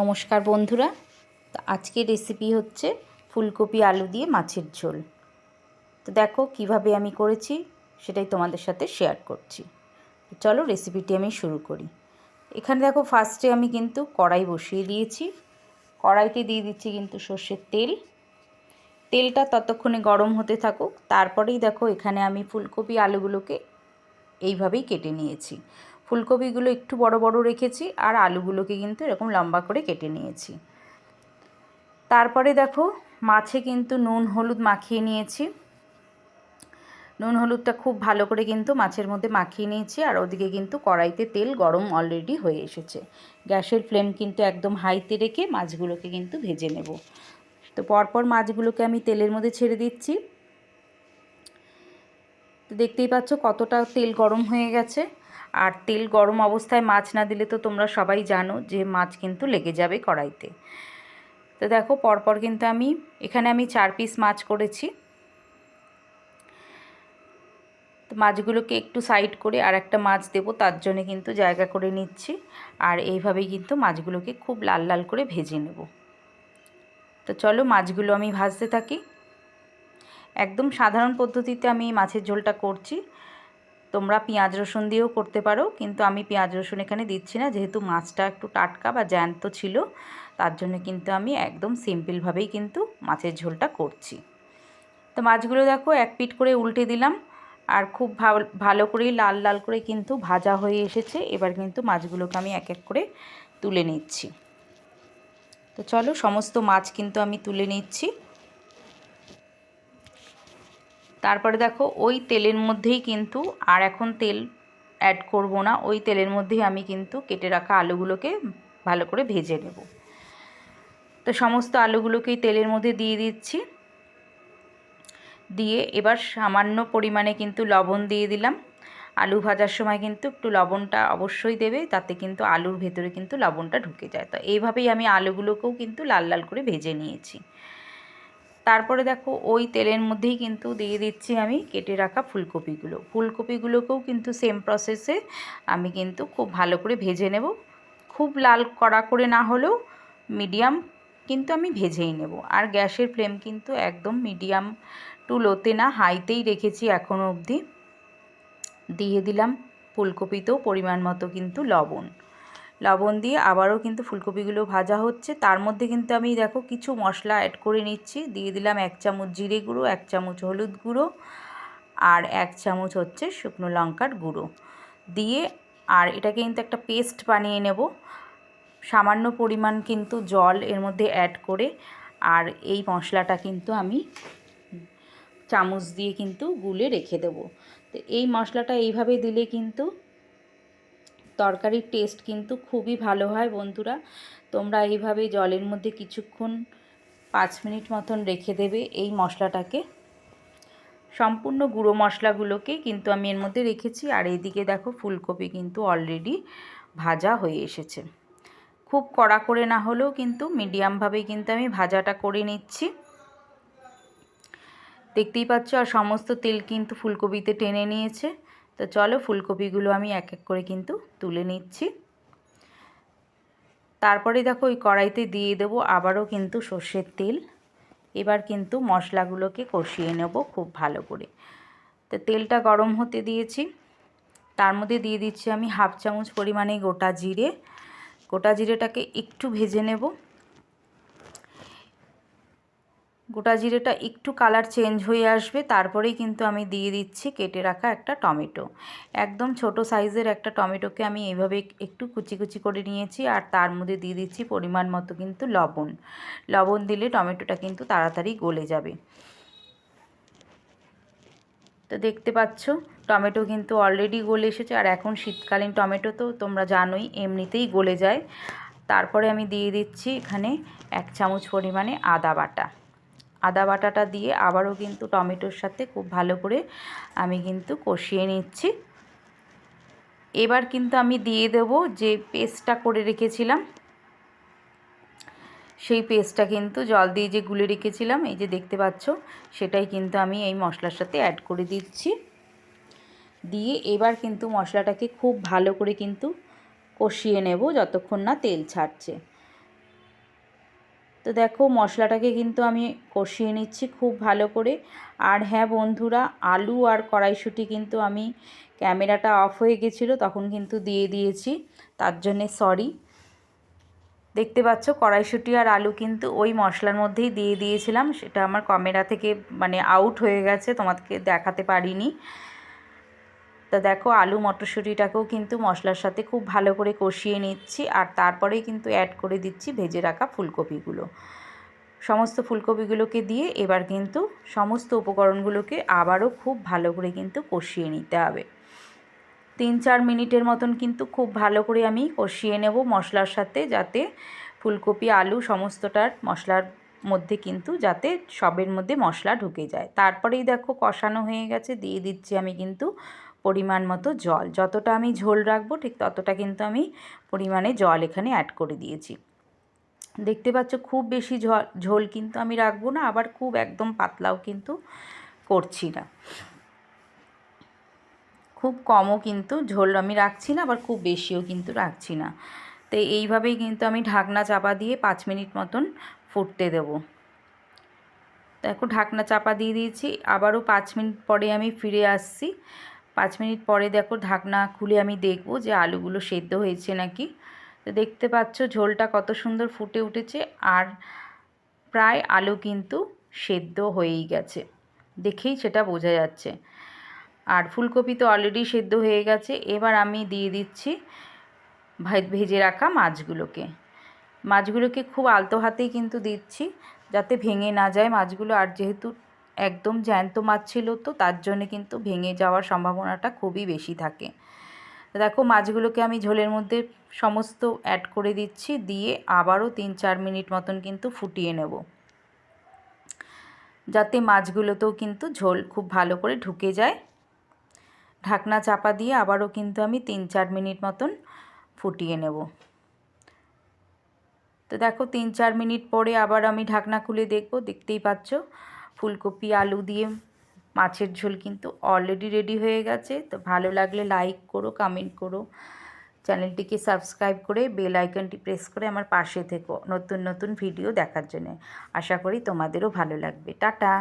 নমস্কার বন্ধুরা। তো আজকের রেসিপি হচ্ছে ফুলকপি আলু দিয়ে মাছের ঝোল। তো দেখো কীভাবে আমি করেছি, সেটাই তোমাদের সাথে শেয়ার করছি। চলো রেসিপিটি আমি শুরু করি। এখানে দেখো ফার্স্টে আমি কিন্তু কড়াই বসিয়ে দিয়েছি। কড়াইতে দিয়ে দিচ্ছি কিন্তু সর্ষের তেল। তেলটা ততক্ষণে গরম হতে থাকুক, তারপরেই দেখো এখানে আমি ফুলকপি আলুগুলোকে এইভাবেই কেটে নিয়েছি। ফুলকপিগুলো একটু বড় বড় রেখেছি আর আলুগুলোকে কিন্তু এরকম লম্বা করে কেটে নিয়েছি। তারপরে দেখো, মাছে কিন্তু নুন, হলুদ মাখিয়ে নিয়েছি। নুন, হলুদটা খুব ভালো করে কিন্তু মাছের মধ্যে মাখিয়ে নিয়েছি আর ওদিকে কিন্তু কড়াইতে তেল গরম অলরেডি হয়ে এসেছে। গ্যাসের ফ্লেম কিন্তু একদম হাইতে রেখে মাছগুলোকে কিন্তু ভেজে নেব। তো পরপর মাছগুলোকে আমি তেলের মধ্যে ছেড়ে দিচ্ছি। তো দেখতেই পাচ্ছ কতটা তেল গরম হয়ে গেছে। আর তেল গরম অবস্থায় মাছ না দিলে তো তোমরা সবাই জানো যে মাছ কিন্তু লেগে যাবে কড়াইতে। তো দেখো, পরপর কিন্তু আমি, এখানে আমি চার পিস মাছ করেছি। তো মাছগুলোকে একটু সাইড করে আর একটা মাছ দেবো, তার জন্য কিন্তু জায়গা করে নিচ্ছি। আর এইভাবেই কিন্তু মাছগুলোকে খুব লাল লাল করে ভেজে নেব। তো চলো, মাছগুলো আমি ভাজতে থাকি। একদম সাধারণ পদ্ধতিতে আমি মাছের ঝোলটা করছি। তোমরা পেঁয়াজ রসুন দিয়েও করতে পারো, কিন্তু আমি পেঁয়াজ রসুন এখানে দিচ্ছি না, যেহেতু মাছটা একটু টাটকা বা জ্যান্ত ছিল, তার জন্য কিন্তু আমি একদম সিম্পলভাবেই কিন্তু মাছের ঝোলটা করছি। তো মাছগুলো দেখো এক পিট করে উল্টে দিলাম, আর খুব ভালো করেই লাল লাল করে কিন্তু ভাজা হয়ে এসেছে, এবার কিন্তু মাছগুলোকে আমি এক এক করে তুলে নিচ্ছি। তো চলো, সমস্ত মাছ কিন্তু আমি তুলে নিচ্ছি। তারপরে দেখো, ওই তেলের মধ্যেই কিন্তু আর এখন তেল অ্যাড করব না, ওই তেলের মধ্যেই আমি কিন্তু কেটে রাখা আলুগুলোকে ভালো করে ভেজে নেব। তো সমস্ত আলুগুলোকেই তেলের মধ্যে দিয়ে দিচ্ছি। দিয়ে এবার সামান্য পরিমাণে কিন্তু লবণ দিয়ে দিলাম। আলু ভাজার সময় কিন্তু একটু লবণটা অবশ্যই দেবে, তাতে কিন্তু আলুর ভেতরে কিন্তু লবণটা ঢুকে যায়। তো এইভাবেই আমি আলুগুলোকেও কিন্তু লাল লাল করে ভেজে নিয়েছি। তারপরে দেখো ওই তেলের মধ্যেই কিন্তু দিয়ে দিচ্ছি আমি কেটে রাখা ফুলকপিগুলো। ফুলকপিগুলোকেও কিন্তু সেম প্রসেসে আমি কিন্তু খুব ভালো করে ভেজে নেব। খুব লাল কড়া করে না হলেও মিডিয়াম কিন্তু আমি ভেজেই নেব। আর গ্যাসের ফ্লেম কিন্তু একদম মিডিয়াম টু লোতে না হাইতেই রেখেছি এখনও অবধি। দিয়ে দিলাম ফুলকপিতেও পরিমাণ মতো কিন্তু লবণ। লবণ দিয়ে আবারও কিন্তু ফুলকপিগুলো ভাজা হচ্ছে। তার মধ্যে কিন্তু আমি দেখো কিছু মশলা অ্যাড করে নিচ্ছি। দিয়ে দিলাম এক চামচ জিরে গুঁড়ো, এক চামচ হলুদ গুঁড়ো আর এক চামচ হচ্ছে শুকনো লঙ্কার গুঁড়ো। দিয়ে আর এটাকে কিন্তু একটা পেস্ট বানিয়ে নেব। সামান্য পরিমাণ কিন্তু জল এর মধ্যে অ্যাড করে আর এই মশলাটা কিন্তু আমি চামচ দিয়ে কিন্তু গুলে রেখে দেবো। তো এই মশলাটা এইভাবে দিলে কিন্তু তরকারির টেস্ট কিন্তু খুবই ভালো হয় বন্ধুরা। তোমরা এইভাবে জলের মধ্যে কিছুক্ষণ পাঁচ মিনিট মতন রেখে দেবে এই মশলাটাকে। সম্পূর্ণ গুঁড়ো মশলাগুলোকে কিন্তু আমি এর মধ্যে রেখেছি, আর এইদিকে দেখো ফুলকপি কিন্তু অলরেডি ভাজা হয়ে এসেছে। খুব কড়া করে না হলেও কিন্তু মিডিয়ামভাবেই কিন্তু আমি ভাজাটা করে নিচ্ছি। দেখতেই পাচ্ছ, আর সমস্ত তেল কিন্তু ফুলকপিতে টেনে নিয়েছে। তো চলো ফুলকপিগুলো আমি এক এক করে কিন্তু তুলে নিচ্ছি। তারপরে দেখো ওই কড়াইতে দিয়ে দেবো আবারও কিন্তু সর্ষের তেল। এবার কিন্তু মশলাগুলোকে কষিয়ে নেব খুব ভালো করে। তো তেলটা গরম হতে দিয়েছি। তার মধ্যে দিয়ে দিচ্ছি আমি হাফ চামচ পরিমাণে গোটা জিরে। গোটা জিরেটাকে একটু ভেজে নেব। গোটা জিরেটা একটু কালার চেঞ্জ হয়ে আসবে, তারপরেই কিন্তু আমি দিয়ে দিচ্ছি কেটে রাখা একটা টমেটো। একদম ছোট সাইজের একটা টমেটোকে আমি এইভাবে একটু কুচি কুচি করে নিয়েছি আর তার মধ্যে দিয়ে দিচ্ছি পরিমাণ মতো কিন্তু লবণ। লবণ দিলে টমেটোটা কিন্তু তাড়াতাড়ি গলে যাবে। তো দেখতে পাচ্ছ, টমেটো কিন্তু অলরেডি গলে এসেছে আর এখন শীতকালীন টমেটো তো তোমরা জানোই এমনিতেই গলে যায়। তারপরে আমি দিয়ে দিচ্ছি এখানে এক চামচ পরিমাণে আদা বাটা। আদা বাটাটা দিয়ে আবারও কিন্তু টমেটোর সাথে খুব ভালো করে আমি কিন্তু কষিয়ে নিচ্ছি। এবার কিন্তু আমি দিয়ে দেব যে পেস্টটা করে রেখেছিলাম, সেই পেস্টটা কিন্তু জল দিয়ে যে গুলে রেখেছিলাম, এই যে দেখতে পাচ্ছ, সেটাই কিন্তু আমি এই মশলার সাথে অ্যাড করে দিচ্ছি। দিয়ে এবার কিন্তু মশলাটাকে খুব ভালো করে কিন্তু কষিয়ে নেব যতক্ষণ না তেল ছাড়ছে। তো দেখো মশলাটাকে কিন্তু আমি কষিয়ে নিচ্ছি খুব ভালো করে। আর হ্যাঁ বন্ধুরা, আলু আর কড়াইশুঁটি কিন্তু আমি ক্যামেরাটা অফ হয়ে গেছিল, তখন কিন্তু দিয়ে দিয়েছি। তার জন্যে সরি। দেখতে পাচ্ছ কড়াইশুঁটি আর আলু কিন্তু ওই মশলার মধ্যেই দিয়ে দিয়েছিলাম, সেটা আমার ক্যামেরা থেকে মানে আউট হয়ে গেছে তোমাকে দেখাতে পারিনি। তা দেখো, আলু মটরশুঁটিটাকেও কিন্তু মশলার সাথে খুব ভালো করে কষিয়ে নিচ্ছি আর তারপরেই কিন্তু অ্যাড করে দিচ্ছি ভেজে রাখা ফুলকপিগুলো। সমস্ত ফুলকপিগুলোকে দিয়ে এবার কিন্তু সমস্ত উপকরণগুলোকে আবারও খুব ভালো করে কিন্তু কষিয়ে নিতে হবে। তিন চার মিনিটের মতন কিন্তু খুব ভালো করে আমি কষিয়ে নেব মশলার সাথে যাতে ফুলকপি, আলু সমস্তটার মশলার মধ্যে কিন্তু যাতে সবের মধ্যে মশলা ঢুকে যায়। তারপরেই দেখো কষানো হয়ে গেছে, দিয়ে দিচ্ছি আমি কিন্তু পরিমাণ মতো জল। যতটা আমি ঝোল রাখব, ঠিক ততটা কিন্তু আমি পরিমাণে জল এখানে অ্যাড করে দিয়েছি। দেখতে পাচ্ছ খুব বেশি ঝোল ঝোল কিন্তু আমি রাখব না, আবার খুব একদম পাতলাও কিন্তু করছি না। খুব কমও কিন্তু ঝোল আমি রাখছি না, আবার খুব বেশিও কিন্তু রাখছি না। তো এইভাবেই কিন্তু আমি ঢাকনা চাপা দিয়ে পাঁচ মিনিট মতন ফুটতে দেবো। দেখো ঢাকনা চাপা দিয়ে দিয়েছি, আবারও পাঁচ মিনিট পরে আমি ফিরে আসছি। পাঁচ মিনিট পরে দেখো ঢাকনা খুলে আমি দেখব যে আলুগুলো সেদ্ধ হয়েছে নাকি। তো দেখতে পাচ্ছ ঝোলটা কত সুন্দর ফুটে উঠেছে আর প্রায় আলু কিন্তু সেদ্ধ হয়েই গেছে। দেখেই সেটা বোঝা যাচ্ছে। আর ফুলকপি তো অলরেডি সেদ্ধ হয়ে গেছে। এবার আমি দিয়ে দিচ্ছি ভেজে রাখা মাছগুলোকে। মাছগুলোকে খুব আলতো হাতেই কিন্তু দিচ্ছি যাতে ভেঙে না যায় মাছগুলো। আর যেহেতু একদম জ্যান্ত মাছ ছিল তো, তার জন্যে কিন্তু ভেঙে যাওয়ার সম্ভাবনাটা খুবই বেশি থাকে। দেখো, মাছগুলোকে আমি ঝোলের মধ্যে সমস্ত অ্যাড করে দিচ্ছি, দিয়ে আবারও তিন চার মিনিট মতন কিন্তু ফুটিয়ে নেব। যাতে মাছগুলোতেও কিন্তু ঝোল খুব ভালো করে ঢুকে যায়। ঢাকনা চাপা দিয়ে আবারও কিন্তু আমি তিন চার মিনিট মতন ফুটিয়ে নেব। তো দেখো, তিন চার মিনিট পরে আবার আমি ঢাকনা খুলে দেখব, দেখতেই পাচ্ছ। ফুলকপি, আলু দিয়ে মাছের ঝোল কিন্তু অলরেডি রেডি হয়ে গেছে। তো ভালো লাগলে লাইক করো কমেন্ট করো। চ্যানেলটিকে সাবস্ক্রাইব করে বেল আইকনটি প্রেস করে আমার পাশে থেকো নতুন নতুন ভিডিও দেখার জন্য। আশা করি তোমাদেরও ভালো লাগবে। টাটা!